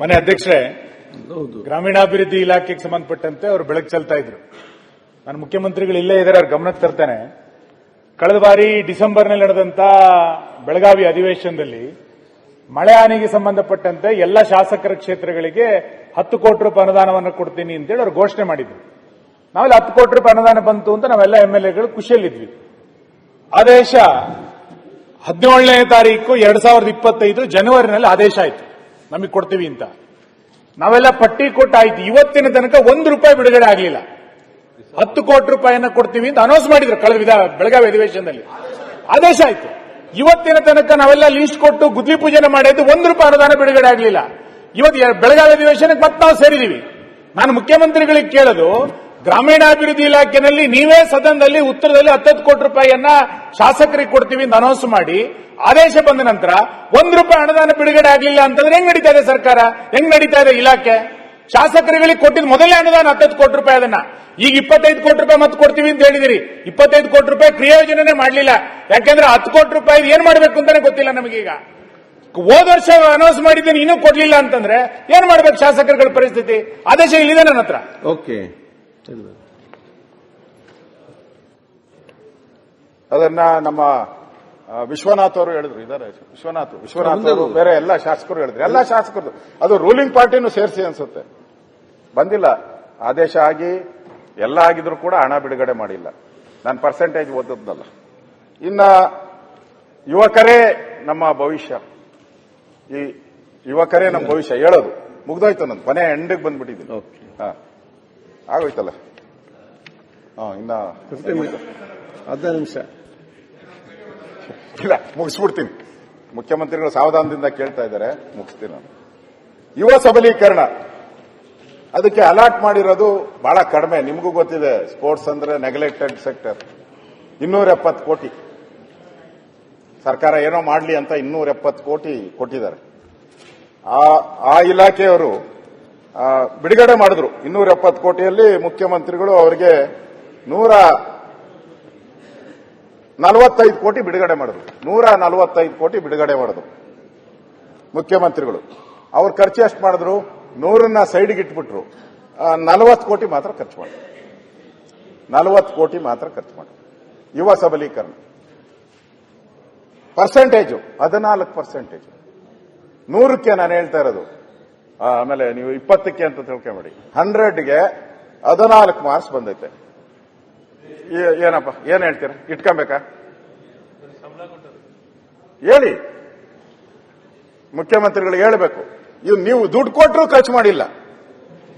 ಮನೆ ಅಧ್ಯಕ್ಷರೇ ಹೌದು. ಗ್ರಾಮೀಣಾಭಿವೃದ್ಧಿ ಇಲಾಖೆಗೆ ಸಂಬಂಧಪಟ್ಟಂತೆ ಅವರು ಬೆಳಕು ಚೆಲ್ತಾ ಇದ್ರು. ನಾನು ಮುಖ್ಯಮಂತ್ರಿಗಳು ಇಲ್ಲೇ ಇದ್ದಾರೆ ಅವ್ರ ಗಮನಕ್ಕೆ ತರ್ತೇನೆ. ಕಳೆದ ಬಾರಿ ಡಿಸೆಂಬರ್ನಲ್ಲಿ ನಡೆದಂತ ಬೆಳಗಾವಿ ಅಧಿವೇಶನದಲ್ಲಿ ಮಳೆ ಹಾನಿಗೆ ಸಂಬಂಧಪಟ್ಟಂತೆ ಎಲ್ಲ ಶಾಸಕರ ಕ್ಷೇತ್ರಗಳಿಗೆ ಹತ್ತು ಕೋಟಿ ರೂಪಾಯಿ ಅನುದಾನವನ್ನು ಕೊಡ್ತೀನಿ ಅಂತೇಳಿ ಅವ್ರು ಘೋಷಣೆ ಮಾಡಿದ್ರು. ನಾವೆಲ್ಲ ಹತ್ತು ಕೋಟಿ ರೂಪಾಯಿ ಅನುದಾನ ಬಂತು ಅಂತ ನಾವೆಲ್ಲ ಎಂ ಎಲ್ ಎಗಳು ಖುಷಿಯಲ್ಲಿದ್ವಿ. ಆದೇಶ ಹದಿನೇಳನೇ ತಾರೀಕು ಎರಡ್ ಸಾವಿರದ ಇಪ್ಪತ್ತೈದು ಜನವರಿನಲ್ಲಿ ಆದೇಶ ಆಯ್ತು. ನಮಗೆ ಕೊಡ್ತೀವಿ ಅಂತ. ನಾವೆಲ್ಲ ಪಟ್ಟಿ ಕೊಟ್ಟಾಯ್ತು. ಇವತ್ತಿನ ತನಕ ಒಂದು ರೂಪಾಯಿ ಬಿಡುಗಡೆ ಆಗಲಿಲ್ಲ. ಹತ್ತು ಕೋಟಿ ರೂಪಾಯಿಯನ್ನ ಕೊಡ್ತೀವಿ ಅಂತ ಅನೌನ್ಸ್ ಮಾಡಿದ್ರು ಕಳೆದ ವಿಧ, ಬೆಳಗಾವಿ ಅಧಿವೇಶನದಲ್ಲಿ. ಆದೇಶ ಆಯ್ತು. ಇವತ್ತಿನ ತನಕ ನಾವೆಲ್ಲ ಲೀಸ್ಟ್ ಕೊಟ್ಟು ಗುದ್ಲಿ ಪೂಜೆನ ಮಾಡಿದ್ದು ಒಂದು ರೂಪಾಯಿ ಅನುದಾನ ಬಿಡುಗಡೆ ಆಗಲಿಲ್ಲ. ಇವತ್ತು ಬೆಳಗಾವಿ ಅಧಿವೇಶನಕ್ಕೆ ಮತ್ತೆ ನಾವು ಸೇರಿದೀವಿ. ನಾನು ಮುಖ್ಯಮಂತ್ರಿಗಳಿಗೆ ಕೇಳೋದು ಗ್ರಾಮೀಣಾಭಿವೃದ್ಧಿ ಇಲಾಖೆನಲ್ಲಿ ನೀವೇ ಸದನದಲ್ಲಿ ಉತ್ತರದಲ್ಲಿ ಹತ್ತತ್ತು ಕೋಟಿ ರೂಪಾಯಿಯನ್ನ ಶಾಸಕರಿಗೆ ಕೊಡ್ತೀವಿ ಅಂತ ಅನೌನ್ಸ್ ಮಾಡಿ, ಆದೇಶ ಬಂದ ನಂತರ ಒಂದು ರೂಪಾಯಿ ಅನುದಾನ ಬಿಡುಗಡೆ ಆಗಲಿಲ್ಲ ಅಂತಂದ್ರೆ ಹೆಂಗ್ ನಡೀತಾ ಇದೆ ಸರ್ಕಾರ? ಹೆಂಗ್ ನಡೀತಾ ಇದೆ ಇಲಾಖೆ? ಶಾಸಕರುಗಳಿಗೆ ಕೊಟ್ಟಿದ್ದು ಮೊದಲೇ ಅನುದಾನ ಹತ್ತತ್ತು ಕೋಟಿ ರೂಪಾಯಿ ಅದನ್ನ. ಈಗ ಇಪ್ಪತ್ತೈದು ಕೋಟಿ ರೂಪಾಯಿ ಮತ್ತೆ ಕೊಡ್ತೀವಿ ಅಂತ ಹೇಳಿದಿರಿ. ಇಪ್ಪತ್ತೈದು ಕೋಟಿ ರೂಪಾಯಿ ಕ್ರಿಯೋಜನೆ ಮಾಡಲಿಲ್ಲ. ಯಾಕೆಂದ್ರೆ ಹತ್ತು ಕೋಟಿ ರೂಪಾಯಿ ಏನ್ ಮಾಡಬೇಕು ಅಂತಾನೆ ಗೊತ್ತಿಲ್ಲ ನಮಗೀಗ. ಹೋದ ವರ್ಷ ಅನೌನ್ಸ್ ಮಾಡಿದ್ದೇನೆ, ಇನ್ನೂ ಕೊಡ್ಲಿಲ್ಲ ಅಂತಂದ್ರೆ ಏನ್ ಮಾಡ್ಬೇಕು ಶಾಸಕರುಗಳ ಪರಿಸ್ಥಿತಿ? ಆದೇಶ ಇಲ್ಲಿದೆ ನನ್ನ ಹತ್ರ. ಓಕೆ ಅದನ್ನ ನಮ್ಮ ವಿಶ್ವನಾಥ್ ಅವರು ಹೇಳಿದ್ರು ಇದಾರೆ ವಿಶ್ವನಾಥ್ ವಿಶ್ವನಾಥ್ ಅವರು ಬೇರೆ ಎಲ್ಲ ಶಾಸಕರು ಹೇಳಿದ್ರು. ಎಲ್ಲ ಶಾಸಕರು. ಅದು ರೂಲಿಂಗ್ ಪಾರ್ಟಿನೂ ಸೇರಿಸಿ ಅನ್ಸುತ್ತೆ. ಬಂದಿಲ್ಲ. ಆದೇಶ ಆಗಿ ಎಲ್ಲ ಆಗಿದ್ರು ಕೂಡ ಹಣ ಬಿಡುಗಡೆ ಮಾಡಿಲ್ಲ. ನಾನು ಪರ್ಸೆಂಟೇಜ್ ಓದದ್ನಲ್ಲ ಇನ್ನ ಯುವಕರೇ ನಮ್ಮ ಭವಿಷ್ಯ. ಈ ಯುವಕರೇ ನಮ್ಮ ಭವಿಷ್ಯ. ಹೇಳೋದು ಮುಗ್ದೋಯ್ತು ನನ್ನ ಕೊನೆ ಎಂಡಿಗೆ ಬಂದ್ಬಿಟ್ಟಿದ್ದೀನಿ. ಆಗೋಯ್ತಲ್ಲ? ಹಾಂ ಇನ್ನ ಅರ್ಧ ನಿಮಿಷ. ಇಲ್ಲ ಮುಗಿಸ್ಬಿಡ್ತೀನಿ. ಮುಖ್ಯಮಂತ್ರಿಗಳು ಸಾವಧಾನದಿಂದ ಕೇಳ್ತಾ ಇದ್ದಾರೆ ಮುಗಿಸ್ತೀನಿ ನಾನು. ಯುವ ಸಬಲೀಕರಣ. ಅದಕ್ಕೆ ಅಲಾಟ್ ಮಾಡಿರೋದು ಬಹಳ ಕಡಿಮೆ. ನಿಮಗೂ ಗೊತ್ತಿದೆ ಸ್ಪೋರ್ಟ್ಸ್ ಅಂದ್ರೆ ನೆಗ್ಲೆಕ್ಟೆಡ್ ಸೆಕ್ಟರ್ ಇನ್ನೂರ ಎಪ್ಪತ್ತು ಕೋಟಿ. ಸರ್ಕಾರ ಏನೋ ಮಾಡಲಿ ಅಂತ ಇನ್ನೂರ ಎಪ್ಪತ್ತು ಕೋಟಿ ಕೊಟ್ಟಿದ್ದಾರೆ. ಆ ಆ ಇಲಾಖೆಯವರು ಬಿಡುಗಡೆ ಮಾಡಿದ್ರು. ಇನ್ನೂರ ಎಪ್ಪತ್ತು ಕೋಟಿಯಲ್ಲಿ ಮುಖ್ಯಮಂತ್ರಿಗಳು ಅವರಿಗೆ ನೂರ ನಲವತ್ತೈದು ಕೋಟಿ ಬಿಡುಗಡೆ ಮಾಡಿದ್ರು. ನೂರ ನಲವತ್ತೈದು ಕೋಟಿ ಬಿಡುಗಡೆ ಮಾಡಿದ್ರು ಮುಖ್ಯಮಂತ್ರಿಗಳು. ಅವ್ರು ಖರ್ಚು ಎಷ್ಟು ಮಾಡಿದ್ರು? ನೂರನ್ನ ಸೈಡ್ಗೆ ಇಟ್ಬಿಟ್ರು. ನಲವತ್ತು ಕೋಟಿ ಮಾತ್ರ ಖರ್ಚು ಮಾಡಿದ್ರು. ನಲವತ್ತು ಕೋಟಿ ಮಾತ್ರ ಖರ್ಚು ಮಾಡಿದ್ರು. ಯುವ ಸಬಲೀಕರಣ. ಪರ್ಸೆಂಟೇಜು, ಹದಿನಾಲ್ಕು ಪರ್ಸೆಂಟೇಜು. ನೂರಕ್ಕೆ ನಾನು ಹೇಳ್ತಾ ಇರೋದು ಆಮೇಲೆ ನೀವು ಇಪ್ಪತ್ತಕ್ಕೆ ಅಂತ ತಿಳ್ಕೊಂಬಿಡಿ. ಹಂಡ್ರೆಡ್ಗೆ ಹದಿನಾಲ್ಕು ಮಾರ್ಕ್ಸ್ ಬಂದೈತೆ. ಏನಪ್ಪ, ಏನ್ ಹೇಳ್ತೀರಾ? ಇಟ್ಕೊಬೇಕಾ? ಹೇಳಿ. ಮುಖ್ಯಮಂತ್ರಿಗಳು ಹೇಳಬೇಕು. ಇವ್ ನೀವು ದುಡ್ಡು ಕೊಟ್ಟರು ಖರ್ಚು ಮಾಡಿಲ್ಲ.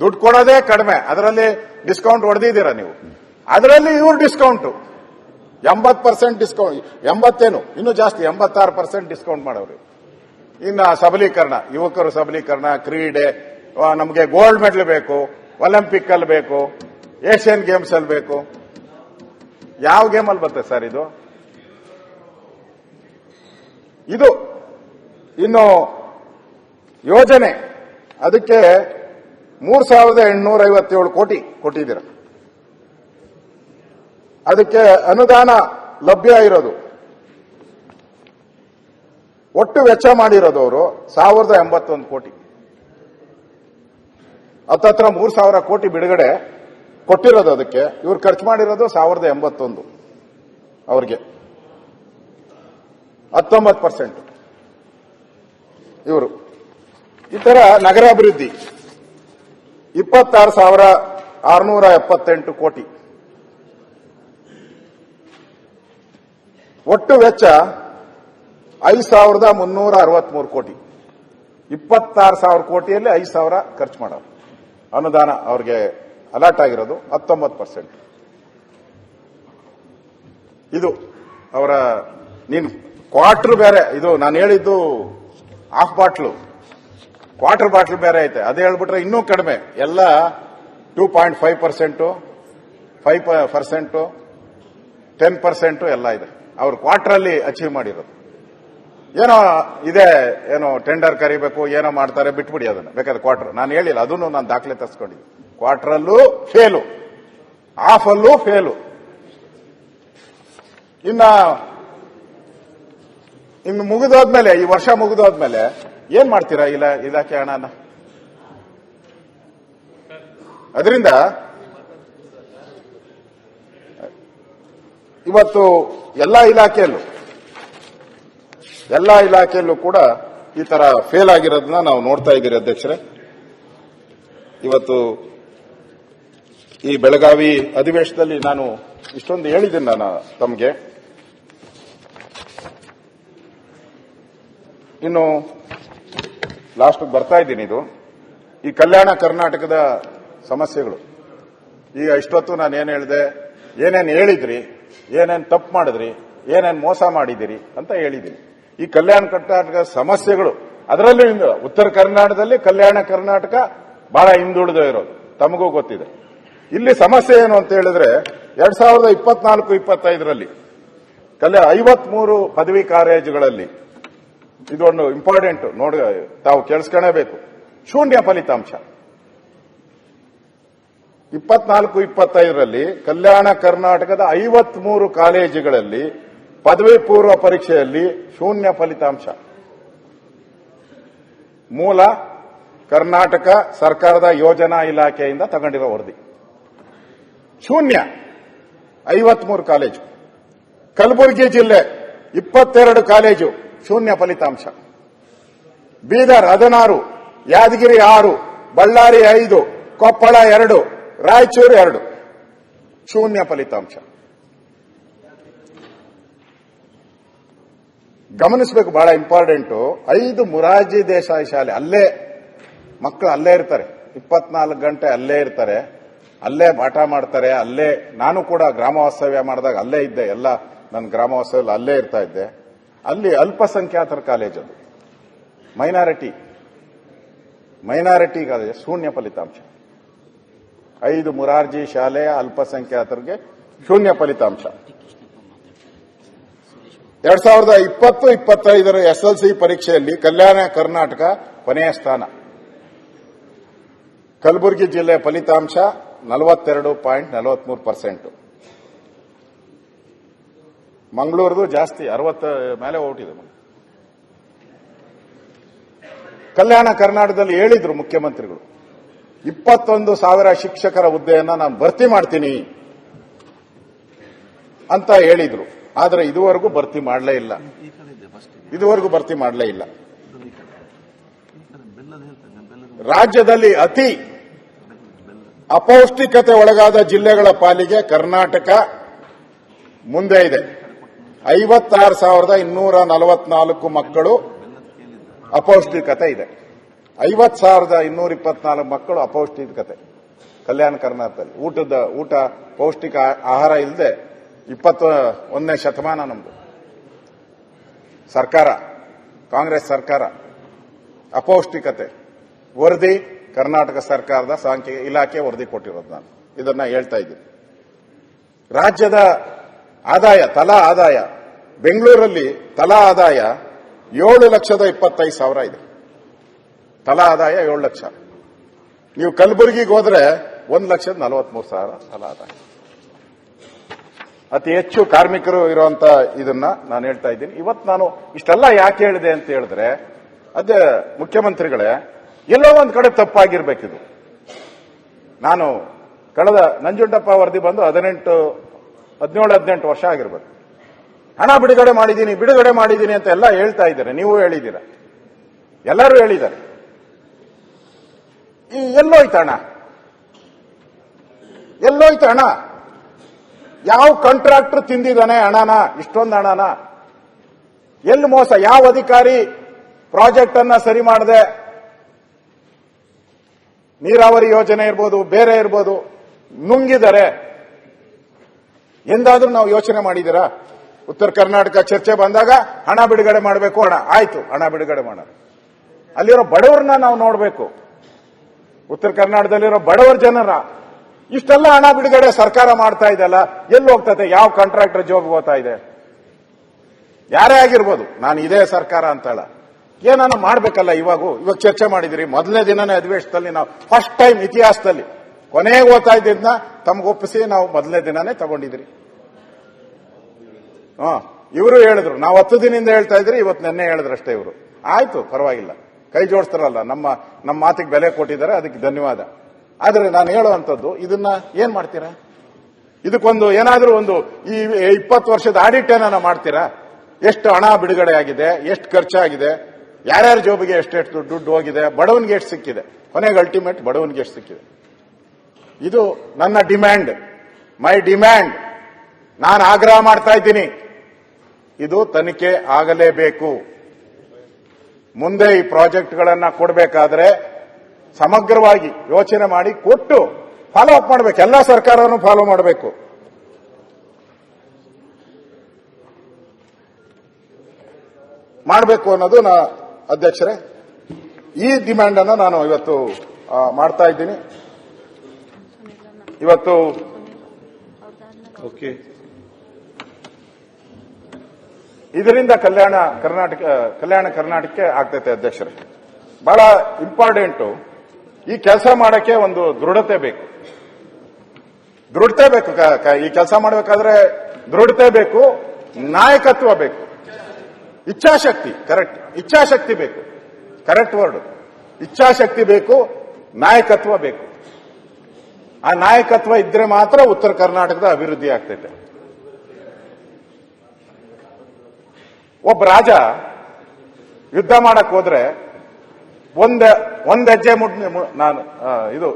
ದುಡ್ಡು ಕೊಡೋದೇ ಕಡಿಮೆ. ಅದರಲ್ಲಿ ಡಿಸ್ಕೌಂಟ್ ಹೊಡೆದಿದ್ದೀರಾ ನೀವು? ಅದರಲ್ಲಿ ಇವ್ರು ಡಿಸ್ಕೌಂಟ್. ಎಂಬತ್ತು ಪರ್ಸೆಂಟ್ ಡಿಸ್ಕೌಂಟ್, ಎಂಬತ್ತೇನು? ಇನ್ನೂ ಜಾಸ್ತಿ ಎಂಬತ್ತಾರು ಪರ್ಸೆಂಟ್ ಡಿಸ್ಕೌಂಟ್ ಮಾಡೋರು. ಇನ್ನ ಸಬಲೀಕರಣ, ಯುವಕರು ಸಬಲೀಕರಣ, ಕ್ರೀಡೆ ನಮಗೆ ಗೋಲ್ಡ್ ಮೆಡಲ್ ಬೇಕು ಒಲಿಂಪಿಕ್ ಅಲ್ಲಿ ಬೇಕು ಏಷ್ಯನ್ ಗೇಮ್ಸ್ ಅಲ್ಲಿ ಬೇಕು. ಯಾವ ಗೇಮ್ ಅಲ್ಲಿ ಬರ್ತದೆ ಸರ್ ಇದು? ಇದು ಇನ್ನು ಯೋಜನೆ. ಅದಕ್ಕೆ ಮೂರ್ ಸಾವಿರದ ಎಂಟುನೂರ ಐವತ್ತೇಳು ಕೋಟಿ ಕೊಟ್ಟಿದ್ದೀರ. ಅದಕ್ಕೆ ಅನುದಾನ ಲಭ್ಯ ಇರೋದು. ಒಟ್ಟು ವೆಚ್ಚ ಮಾಡಿರೋದವರು ಸಾವಿರದ ಎಂಬತ್ತೊಂದು ಕೋಟಿ. ಹತ್ತತ್ರ ಮೂರು ಸಾವಿರ ಕೋಟಿ ಬಿಡುಗಡೆ ಕೊಟ್ಟಿರೋದು ಅದಕ್ಕೆ. ಇವ್ರು ಖರ್ಚು ಮಾಡಿರೋದು ಸಾವಿರದ ಎಂಬತ್ತೊಂದು ಅವ್ರಿಗೆ. ಹತ್ತೊಂಬತ್ತು ಪರ್ಸೆಂಟ್. ಇವರು. ಈ ತರ ನಗರಾಭಿವೃದ್ಧಿ. ಇಪ್ಪತ್ತಾರು ಸಾವಿರ ಆರುನೂರ ಎಪ್ಪತ್ತೆಂಟು ಕೋಟಿ. ಒಟ್ಟು ವೆಚ್ಚ ಐದು ಸಾವಿರದ ಮುನ್ನೂರ ಅರವತ್ಮೂರು ಕೋಟಿ. ಇಪ್ಪತ್ತಾರು ಸಾವಿರ ಕೋಟಿಯಲ್ಲಿ ಐದು ಸಾವಿರ ಖರ್ಚು ಮಾಡೋರು. ಅನುದಾನ ಅವ್ರಿಗೆ ಅಲರ್ಟ್ ಆಗಿರೋದು ಹತ್ತೊಂಬತ್ತು ಪರ್ಸೆಂಟ್ ಇದು ಅವರ ನೀನು ಕ್ವಾರ್ಟರ್ ಬೇರೆ, ಇದು ನಾನು ಹೇಳಿದ್ದು ಹಾಫ್ ಬಾಟ್ಲು ಕ್ವಾರ್ಟರ್ ಬಾಟ್ಲ್ ಬೇರೆ ಐತೆ. ಅದೇ ಹೇಳ್ಬಿಟ್ರೆ ಇನ್ನೂ ಕಡಿಮೆ. ಎಲ್ಲ two point five percent five percent ten percent ಎಲ್ಲ ಇದೆ. ಅವ್ರು ಕ್ವಾರ್ಟರ್ ಅಲ್ಲಿ ಅಚೀವ್ ಮಾಡಿರೋದು. ಏನೋ ಇದೆ, ಏನೋ ಟೆಂಡರ್ ಕರಿಬೇಕು, ಏನೋ ಮಾಡ್ತಾರೆ, ಬಿಟ್ಬಿಡಿ ಅದನ್ನ. ಬೇಕಾದ್ರೆ ಕ್ವಾರ್ಟರ್ ನಾನು ಹೇಳಿಲ್ಲ, ಅದನ್ನು ನಾನು ದಾಖಲೆ ತರಿಸ್ಕೊಂಡಿದ್ದೆ ಕ್ವಾರ್ಟರ್ ಅಲ್ಲೂ ಫೇಲು ಆಫಲ್ಲೂ ಫೇಲು ಇನ್ನ, ಇನ್ನು ಮುಗಿದೋದ್ಮೇಲೆ, ಈ ವರ್ಷ ಮುಗಿದೋದ್ಮೇಲೆ ಏನ್ ಮಾಡ್ತೀರಾ ಇಲ್ಲ, ಇಲಾಖೆ ಹಣನ? ಅದರಿಂದ ಇವತ್ತು ಎಲ್ಲ ಇಲಾಖೆಯಲ್ಲೂ ಎಲ್ಲ ಇಲಾಖೆಯಲ್ಲೂ ಕೂಡ ಈ ತರ ಫೇಲ್ ಆಗಿರೋದನ್ನ ನಾವು ನೋಡ್ತಾ ಇದ್ದೀರಿ ಅಧ್ಯಕ್ಷರೇ. ಇವತ್ತು ಈ ಬೆಳಗಾವಿ ಅಧಿವೇಶನದಲ್ಲಿ ನಾನು ಇಷ್ಟೊಂದು ಹೇಳಿದ್ದೀನಿ ನಾನು ತಮಗೆ. ಇನ್ನು ಲಾಸ್ಟ್ ಬರ್ತಾ ಇದ್ದೀನಿ ಇದು. ಈ ಕಲ್ಯಾಣ ಕರ್ನಾಟಕದ ಸಮಸ್ಯೆಗಳು. ಈಗ ಇಷ್ಟೊತ್ತು ನಾನು ಏನ್ ಹೇಳಿದೆ, ಏನೇನು ಹೇಳಿದ್ರಿ, ಏನೇನು ತಪ್ಪು ಮಾಡಿದ್ರಿ, ಏನೇನು ಮೋಸ ಮಾಡಿದಿರಿ ಅಂತ ಹೇಳಿದ್ದೀನಿ. ಈ ಕಲ್ಯಾಣ ಕರ್ನಾಟಕ ಸಮಸ್ಯೆಗಳು, ಅದರಲ್ಲೂ ಇಂದು ಉತ್ತರ ಕರ್ನಾಟಕದಲ್ಲಿ ಕಲ್ಯಾಣ ಕರ್ನಾಟಕ ಬಹಳ ಹಿಂದುಳಿದ ಇರೋದು, ತಮಗೂ ಗೊತ್ತಿದೆ. ಇಲ್ಲಿ ಸಮಸ್ಯೆ ಏನು ಅಂತ ಹೇಳಿದ್ರೆ, ಎರಡ್ ಸಾವಿರದ ಇಪ್ಪತ್ನಾಲ್ಕು, ಇಪ್ಪತ್ತೈದರಲ್ಲಿ ಕಲ್ಯಾಣ ಐವತ್ಮೂರು ಪದವಿ ಕಾಲೇಜುಗಳಲ್ಲಿ, ಇದೊಂದು ಇಂಪಾರ್ಟೆಂಟ್ ನೋಡ, ತಾವು ಕೇಳಿಸ್ಕೊಳ್ಳೇಬೇಕು ಶೂನ್ಯ ಫಲಿತಾಂಶ. ಇಪ್ಪತ್ನಾಲ್ಕು, ಇಪ್ಪತ್ತೈದರಲ್ಲಿ ಕಲ್ಯಾಣ ಕರ್ನಾಟಕದ ಐವತ್ಮೂರು ಕಾಲೇಜುಗಳಲ್ಲಿ ಪದವಿ ಪೂರ್ವ ಪರೀಕ್ಷೆಯಲ್ಲಿ ಶೂನ್ಯ ಫಲಿತಾಂಶ. ಮೂಲ ಕರ್ನಾಟಕ ಸರ್ಕಾರದ ಯೋಜನಾ ಇಲಾಖೆಯಿಂದ ತಗೊಂಡಿರೋ ವರದಿ. ಶೂನ್ಯ, ಐವತ್ಮೂರು ಕಾಲೇಜು. ಕಲಬುರಗಿ ಜಿಲ್ಲೆ ಇಪ್ಪತ್ತೆರಡು ಕಾಲೇಜು, ಶೂನ್ಯ ಫಲಿತಾಂಶ. ಬೀದರ್ ಹದಿನಾರು, ಯಾದಗಿರಿ ಆರು, ಬಳ್ಳಾರಿ ಐದು, ಕೊಪ್ಪಳ ಎರಡು, ರಾಯಚೂರು ಎರಡು. ಶೂನ್ಯ ಫಲಿತಾಂಶ. ಗಮನಿಸಬೇಕು, ಬಹಳ ಇಂಪಾರ್ಟೆಂಟು. ಐದು ಮುರಾರ್ಜಿ ದೇಸಾಯಿ ಶಾಲೆ, ಅಲ್ಲೇ ಮಕ್ಕಳು ಅಲ್ಲೇ ಇರ್ತಾರೆ. ಇಪ್ಪತ್ನಾಲ್ಕು ಗಂಟೆ ಅಲ್ಲೇ ಇರ್ತಾರೆ. ಅಲ್ಲೇ ಪಾಠ ಮಾಡ್ತಾರೆ, ಅಲ್ಲೇ, ನಾನು ಕೂಡ ಗ್ರಾಮ ವಾಸ್ತವ್ಯ ಮಾಡಿದಾಗ ಅಲ್ಲೇ ಇದ್ದೆ, ಎಲ್ಲ ನನ್ನ ಗ್ರಾಮ ವಾಸ್ತವ್ಯ ಅಲ್ಲೇ ಇರ್ತಾ ಇದ್ದೆ. ಅಲ್ಲಿ ಅಲ್ಪಸಂಖ್ಯಾತರ ಕಾಲೇಜ್ ಅದು. ಮೈನಾರಿಟಿ. ಮೈನಾರಿಟಿ ಕಾಲೇಜ್, ಶೂನ್ಯ ಫಲಿತಾಂಶ. ಐದು ಮುರಾರ್ಜಿ ಶಾಲೆಯ ಅಲ್ಪಸಂಖ್ಯಾತರಿಗೆ ಶೂನ್ಯ ಫಲಿತಾಂಶ. ಎರಡ್ ಸಾವಿರದ ಇಪ್ಪತ್ತು, ಇಪ್ಪತ್ತೈದರ ಎಸ್ಎಲ್ಸಿ ಪರೀಕ್ಷೆಯಲ್ಲಿ ಕಲ್ಯಾಣ ಕರ್ನಾಟಕ ಕೊನೆಯ ಸ್ಥಾನ. ಕಲಬುರಗಿ ಜಿಲ್ಲೆ ಫಲಿತಾಂಶ ನಲವತ್ತೆರಡು ಪಾಯಿಂಟ್ ನಲವತ್ಮೂರು ಪರ್ಸೆಂಟ್. ಮಂಗಳೂರದು ಜಾಸ್ತಿ, ಅರವತ್ತ ಮೇಲೆ ಓಟಿದೆ ಕಲ್ಯಾಣ ಕರ್ನಾಟಕದಲ್ಲಿ ಹೇಳಿದ್ರು ಮುಖ್ಯಮಂತ್ರಿಗಳು, ಇಪ್ಪತ್ತೊಂದು ಸಾವಿರ ಶಿಕ್ಷಕರ ಹುದ್ದೆಯನ್ನು ನಾನು ಭರ್ತಿ ಮಾಡ್ತೀನಿ ಅಂತ ಹೇಳಿದ್ರು. ಆದರೆ ಇದುವರೆಗೂ ಭರ್ತಿ ಮಾಡಲೇ ಇಲ್ಲ. ಇದುವರೆಗೂ ಭರ್ತಿ ಮಾಡಲೇ ಇಲ್ಲ. ರಾಜ್ಯದಲ್ಲಿ ಅತಿ ಅಪೌಷ್ಟಿಕತೆ ಒಳಗಾದ ಜಿಲ್ಲೆಗಳ ಪಾಲಿಗೆ ಕರ್ನಾಟಕ ಮುಂದೆ ಇದೆ. ಐವತ್ತಾರು ಸಾವಿರದ ಇನ್ನೂರ ನಲವತ್ನಾಲ್ಕು ಮಕ್ಕಳು ಅಪೌಷ್ಟಿಕತೆ ಇದೆ. ಐವತ್ ಸಾವಿರದ ಇನ್ನೂರ ಇಪ್ಪತ್ನಾಲ್ಕು ಮಕ್ಕಳು ಅಪೌಷ್ಟಿಕತೆ. ಕಲ್ಯಾಣ ಕರ್ನಾಟಕದಲ್ಲಿ ಊಟದ ಊಟ ಪೌಷ್ಟಿಕ ಆಹಾರ ಇಲ್ಲದೆ ಇಪ್ಪತ್ತ ಒಂದನೇ ಶತಮಾನ ನಮ್ದು. ಸರ್ಕಾರ, ಕಾಂಗ್ರೆಸ್ ಸರ್ಕಾರ, ಅಪೌಷ್ಟಿಕತೆ, ವರದಿ ಕರ್ನಾಟಕ ಸರ್ಕಾರದ ಸಾಂಖ್ಯ ಇಲಾಖೆ ವರದಿ ಕೊಟ್ಟಿರೋದು ನಾನು. ಇದನ್ನ ಹೇಳ್ತಾ ಇದ್ದೀನಿ. ರಾಜ್ಯದ ಆದಾಯ, ತಲಾ ಆದಾಯ, ಬೆಂಗಳೂರಲ್ಲಿ ತಲಾ ಆದಾಯ ಏಳು ಲಕ್ಷದ ಇಪ್ಪತ್ತೈದು ಸಾವಿರ ಇದೆ. ತಲಾ ಆದಾಯ ಏಳು ಲಕ್ಷ. ನೀವು ಕಲಬುರಗಿಗೆ ಹೋದ್ರೆ ಒಂದು ಲಕ್ಷದ ನಲವತ್ಮೂರು ಸಾವಿರ ತಲಾ ಆದಾಯ. ಅತಿ ಹೆಚ್ಚು ಕಾರ್ಮಿಕರು ಇರುವಂತ ಇದನ್ನ ನಾನು ಹೇಳ್ತಾ ಇದ್ದೀನಿ. ಇವತ್ತು ನಾನು ಇಷ್ಟೆಲ್ಲ ಯಾಕೆ ಹೇಳಿದೆ ಅಂತ ಹೇಳಿದ್ರೆ, ಅದೇ ಮುಖ್ಯಮಂತ್ರಿಗಳೇ, ಎಲ್ಲೋ ಒಂದ್ ಕಡೆ ತಪ್ಪಾಗಿರ್ಬೇಕಿದು. ನಾನು ಕಳೆದ ನಂಜುಂಡಪ್ಪ ವರದಿ ಬಂದು ಹದಿನೆಂಟು, ಹದಿನೇಳು, ಹದಿನೆಂಟು ವರ್ಷ ಆಗಿರ್ಬೇಕು. ಹಣ ಬಿಡುಗಡೆ ಮಾಡಿದ್ದೀನಿ ಬಿಡುಗಡೆ ಮಾಡಿದ್ದೀನಿ ಅಂತ ಎಲ್ಲ ಹೇಳ್ತಾ ಇದ್ದಾರೆ. ನೀವು ಹೇಳಿದ್ದೀರ. ಎಲ್ಲರೂ ಹೇಳಿದ್ದಾರೆ. ಈ ಎಲ್ಲೋಯ್ತು ಹಣ. ಎಲ್ಲೋಯ್ತು ಹಣ. ಯಾವ ಕಾಂಟ್ರಾಕ್ಟರ್ ತಿಂದಿದ್ದಾನೆ ಹಣನ? ಇಷ್ಟೊಂದು ಹಣನ? ಎಲ್ಲಿ ಮೋಸ? ಯಾವ ಅಧಿಕಾರಿ ಪ್ರಾಜೆಕ್ಟ್ ಅನ್ನ ಸರಿ ಮಾಡದೆ? ನೀರಾವರಿ ಯೋಜನೆ ಇರ್ಬೋದು, ಬೇರೆ ಇರ್ಬೋದು ನುಂಗಿದ್ದಾರೆ ಎಂದಾದ್ರೂ ನಾವು ಯೋಚನೆ ಮಾಡಿದ್ದೀರಾ? ಉತ್ತರ ಕರ್ನಾಟಕ ಚರ್ಚೆ ಬಂದಾಗ ಹಣ ಬಿಡುಗಡೆ ಮಾಡಬೇಕು, ಹಣ. ಆಯ್ತು, ಹಣ ಬಿಡುಗಡೆ ಮಾಡೋಣ. ಅಲ್ಲಿರೋ ಬಡವರನ್ನ ನಾವು ನೋಡಬೇಕು. ಉತ್ತರ ಕರ್ನಾಟಕದಲ್ಲಿರೋ ಬಡವರ ಜನರ ಇಷ್ಟೆಲ್ಲ ಹಣ ಬಿಡುಗಡೆ ಸರ್ಕಾರ ಮಾಡ್ತಾ ಇದೆಯಲ್ಲ, ಎಲ್ಲಿ ಹೋಗ್ತದೆ? ಯಾವ ಕಾಂಟ್ರಾಕ್ಟರ್ ಜೋಬ್ ಹೋಗ್ತಾ ಇದೆ? ಯಾರೇ ಆಗಿರ್ಬೋದು, ನಾನು ಇದೇ ಸರ್ಕಾರ ಅಂತಲ್ಲ. ಏನಾನ ಮಾಡ್ಬೇಕಲ್ಲ ಇವಾಗ? ಇವಾಗ ಚರ್ಚೆ ಮಾಡಿದಿರಿ, ಮೊದಲನೇ ದಿನನೇ ಅಧಿವೇಶನದಲ್ಲಿ ನಾವು ಫಸ್ಟ್ ಟೈಮ್ ಇತಿಹಾಸದಲ್ಲಿ, ಕೊನೆಗೆ ಓದ್ತಾ ಇದ್ದಿದ್ನ ತಮಗೊಪ್ಪಿಸಿ ನಾವು ಮೊದಲನೇ ದಿನನೇ ತಗೊಂಡಿದ್ರಿ. ಹಾ, ಇವರು ಹೇಳಿದ್ರು, ನಾವು ಹತ್ತು ದಿನದಿಂದ ಹೇಳ್ತಾ ಇದ್ರಿ, ಇವತ್ತು ನಿನ್ನೆ ಹೇಳಿದ್ರು ಅಷ್ಟೇ ಇವರು. ಆಯ್ತು, ಪರವಾಗಿಲ್ಲ. ಕೈ ಜೋಡಿಸ್ತಾರಲ್ಲ, ನಮ್ಮ ನಮ್ಮ ಮಾತಿಗೆ ಬೆಲೆ ಕೊಟ್ಟಿದ್ದಾರೆ, ಅದಕ್ಕೆ ಧನ್ಯವಾದ. ಆದ್ರೆ ನಾನು ಹೇಳುವಂಥದ್ದು, ಇದನ್ನ ಏನ್ ಮಾಡ್ತೀರಾ? ಇದಕ್ಕೊಂದು ಏನಾದರೂ ಒಂದು ಈ ಇಪ್ಪತ್ತು ವರ್ಷದ ಆಡಿಟ್ ಏನನ್ನ ಮಾಡ್ತೀರಾ? ಎಷ್ಟು ಹಣ ಬಿಡುಗಡೆ ಆಗಿದೆ, ಎಷ್ಟು ಖರ್ಚಾಗಿದೆ, ಯಾರ್ಯಾರ ಜೋಬಿಗೆ ಎಷ್ಟೆಷ್ಟು ದುಡ್ಡು ಹೋಗಿದೆ, ಬಡವನಿಗೆ ಎಷ್ಟು ಸಿಕ್ಕಿದೆ? ಕೊನೆಗೆ ಅಲ್ಟಿಮೇಟ್ ಬಡವನಿಗೆ ಎಷ್ಟು ಸಿಕ್ಕಿದೆ? ಇದು ನನ್ನ ಡಿಮ್ಯಾಂಡ್ ಮೈ ಡಿಮ್ಯಾಂಡ್ ನಾನು ಆಗ್ರಹ ಮಾಡ್ತಾ ಇದ್ದೀನಿ. ಇದು ತನಿಖೆ ಆಗಲೇಬೇಕು. ಮುಂದೆ ಈ ಪ್ರಾಜೆಕ್ಟ್ಗಳನ್ನ ಕೊಡಬೇಕಾದ್ರೆ ಸಮಗ್ರವಾಗಿ ಯೋಚನೆ ಮಾಡಿ ಕೊಟ್ಟು ಫಾಲೋ ಅಪ್ ಮಾಡಬೇಕು. ಎಲ್ಲ ಸರ್ಕಾರವನ್ನು ಫಾಲೋ ಮಾಡಬೇಕು. ಮಾಡಬೇಕು ಅನ್ನೋದು ನಾ ಅಧ್ಯಕ್ಷರೇ. ಈ ಡಿಮ್ಯಾಂಡ್ ಅನ್ನು ನಾನು ಇವತ್ತು ಮಾಡ್ತಾ ಇದ್ದೀನಿ. ಇವತ್ತು ಓಕೆ ಇದರಿಂದ ಕಲ್ಯಾಣ ಕರ್ನಾಟಕ ಕಲ್ಯಾಣ ಕರ್ನಾಟಕಕ್ಕೆ ಆಗ್ತೈತೆ ಅಧ್ಯಕ್ಷರೇ. ಬಹಳ ಇಂಪಾರ್ಟೆಂಟು ಈ ಕೆಲಸ ಮಾಡಕ್ಕೆ ಒಂದು ದೃಢತೆ ಬೇಕು. ದೃಢತೆ ಬೇಕು ಈ ಕೆಲಸ ಮಾಡಬೇಕಾದ್ರೆ ದೃಢತೆ ಬೇಕು, ನಾಯಕತ್ವ ಬೇಕು. ಇಚ್ಛಾಶಕ್ತಿ, ಕರೆಕ್ಟ್. ಇಚ್ಛಾಶಕ್ತಿ ಬೇಕು. Correct word. ಇಚ್ಛಾಶಕ್ತಿ ಬೇಕು, ನಾಯಕತ್ವ ಬೇಕು. ಆ ನಾಯಕತ್ವ ಇದ್ರೆ ಮಾತ್ರ ಉತ್ತರ ಕರ್ನಾಟಕದ ಅಭಿವೃದ್ಧಿ ಆಗ್ತೈತೆ. ಒಬ್ಬ ರಾಜ ಯುದ್ಧ ಮಾಡಕ್ ಹೋದ್ರೆ ಒಂದ, ಒಂದ್ ಹೆಜ್ಜೆ ಮುಟ್ ನಾನು ಇದು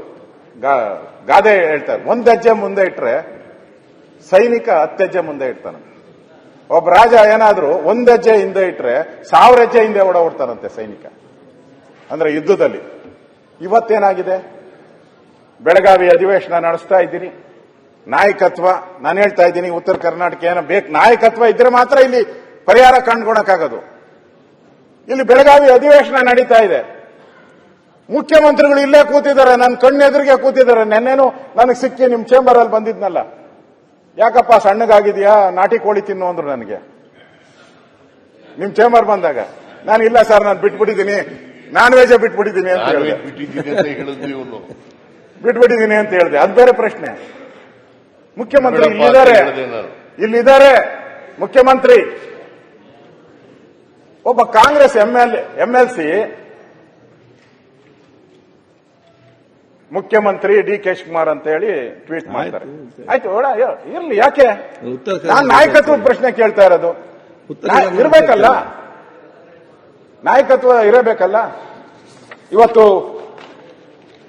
ಗಾದೆ ಹೇಳ್ತಾರೆ. ಒಂದ್ ಹೆಜ್ಜೆ ಮುಂದೆ ಇಟ್ರೆ ಸೈನಿಕ ಹತ್ತೆಜ್ಜೆ ಮುಂದೆ ಇಡ್ತಾನೆ. ಒಬ್ಬ ರಾಜ ಏನಾದ್ರೂ ಒಂದ್ ಹೆಜ್ಜೆ ಹಿಂದೆ ಇಟ್ರೆ ಸಾವಿರ ಹೆಜ್ಜೆ ಹಿಂದೆ ಓಡ ಓಡ್ತಾನಂತೆ ಸೈನಿಕ. ಅಂದ್ರೆ ಯುದ್ಧದಲ್ಲಿ. ಇವತ್ತೇನಾಗಿದೆ? ಬೆಳಗಾವಿ ಅಧಿವೇಶನ ನಡೆಸ್ತಾ ಇದ್ದೀನಿ. ನಾಯಕತ್ವ, ನಾನು ಹೇಳ್ತಾ ಇದ್ದೀನಿ, ಉತ್ತರ ಕರ್ನಾಟಕ ಏನೋ ಬೇಕು, ನಾಯಕತ್ವ ಇದ್ರೆ ಮಾತ್ರ ಇಲ್ಲಿ ಪರಿಹಾರ ಕಂಡುಕೊಳಕ್ಕಾಗೋದು. ಇಲ್ಲಿ ಬೆಳಗಾವಿ ಅಧಿವೇಶನ ನಡೀತಾ ಇದೆ. ಮುಖ್ಯಮಂತ್ರಿಗಳು ಇಲ್ಲೇ ಕೂತಿದ್ದಾರೆ ನನ್ನ ಕಣ್ಣೆದುರಿಗೆ ಕೂತಿದ್ದಾರೆ. ನೆನ್ನೇನು ನನಗೆ ಸಿಕ್ಕಿ ನಿಮ್ ಚೇಂಬರ್ ಅಲ್ಲಿ ಬಂದಿದ್ನಲ್ಲ? ಯಾಕಪ್ಪ ಸಣ್ಣಗಾಗಿದ್ಯಾ? ನಾಟಿ ಕೋಳಿ ತಿನ್ನು ಅಂದ್ರು ನನಗೆ. ನಿಮ್ ಚೇಂಬರ್ ಬಂದಾಗ. ನಾನು ಇಲ್ಲ ಸರ್ ನಾನು ಬಿಟ್ಬಿಟ್ಟಿದ್ದೀನಿ. ನಾನ್ ವೆಜ್ ಬಿಟ್ಬಿಟ್ಟಿದ್ದೀನಿ ಅಂತ ಹೇಳಿದೆ. ಬಿಟ್ಬಿಟ್ಟಿದ್ದೀನಿ ಅಂತ ಹೇಳಿದೆ. ಅದು ಬೇರೆ ಪ್ರಶ್ನೆ. ಮುಖ್ಯಮಂತ್ರಿ ಇಲ್ಲಿದ್ದಾರೆ. ಇಲ್ಲಿದ್ದಾರೆ. ಮುಖ್ಯಮಂತ್ರಿ. ಒಬ್ಬ Congress ML MLC M L C ಮುಖ್ಯಮಂತ್ರಿ ಡಿ ಕೆ ಶಿವಕುಮಾರ್ ಅಂತ ಹೇಳಿ ಟ್ವೀಟ್ ಮಾಡ್ತಾರೆ. ಆಯ್ತು. ಇರ್ಲಿ ಯಾಕೆ? ನಾನು ನಾಯಕತ್ವದ ಪ್ರಶ್ನೆ ಕೇಳ್ತಾ ಇರೋದು. ಇರಬೇಕಲ್ಲ? ಇರ್ಬೇಕಲ್ಲ ನಾಯಕತ್ವ ಇರಬೇಕಲ್ಲ? ಇವತ್ತು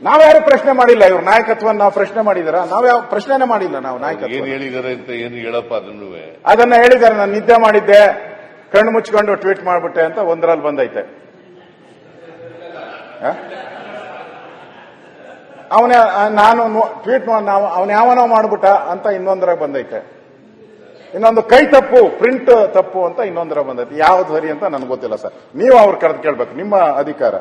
ನಾವ್ಯಾರು ಪ್ರಶ್ನೆ ಮಾಡಿಲ್ಲ? ಇವ್ರ ನಾಯಕತ್ವ ನಾವು ಪ್ರಶ್ನೆ ಮಾಡಿದಾರ? ನಾವ್ಯಾವ ಪ್ರಶ್ನೆನೇ ಮಾಡಿಲ್ಲ ನಾವು ಏನ್ ನಾಯಕತ್ವ ಹೇಳಿದಾರೆ ಅಂತ ಏನು ಹೇಳಪ್ಪ ಅದನ್ನು? ಅದನ್ನ ಹೇಳಿದಾರೆ ನಾನು ನಿದ್ದೆ ಮಾಡಿದ್ದೆ. ಕಣ್ಣು ಮುಚ್ಕೊಂಡು ಟ್ವೀಟ್ ಮಾಡ್ಬಿಟ್ಟೆ ಅಂತ ಒಂದರಲ್ಲಿ ಬಂದೈತೆ. ಅವನ ನಾನು ಟ್ವೀಟ್ ನಾವು, ಅವನ ಯಾವನೋ ಮಾಡ್ಬಿಟ್ಟ ಅಂತ ಇನ್ನೊಂದರಾಗ ಬಂದೈತೆ. ಇನ್ನೊಂದು ಕೈ ತಪ್ಪು, ಪ್ರಿಂಟ್ ತಪ್ಪು ಅಂತ ಇನ್ನೊಂದರ ಬಂದೈತೆ. ಯಾವ್ದು ಸರಿ ಅಂತ ನನಗೆ ಗೊತ್ತಿಲ್ಲ ಸರ್. ನೀವು ಅವ್ರು ಕರೆದು ಕೇಳ್ಬೇಕು, ನಿಮ್ಮ ಅಧಿಕಾರ?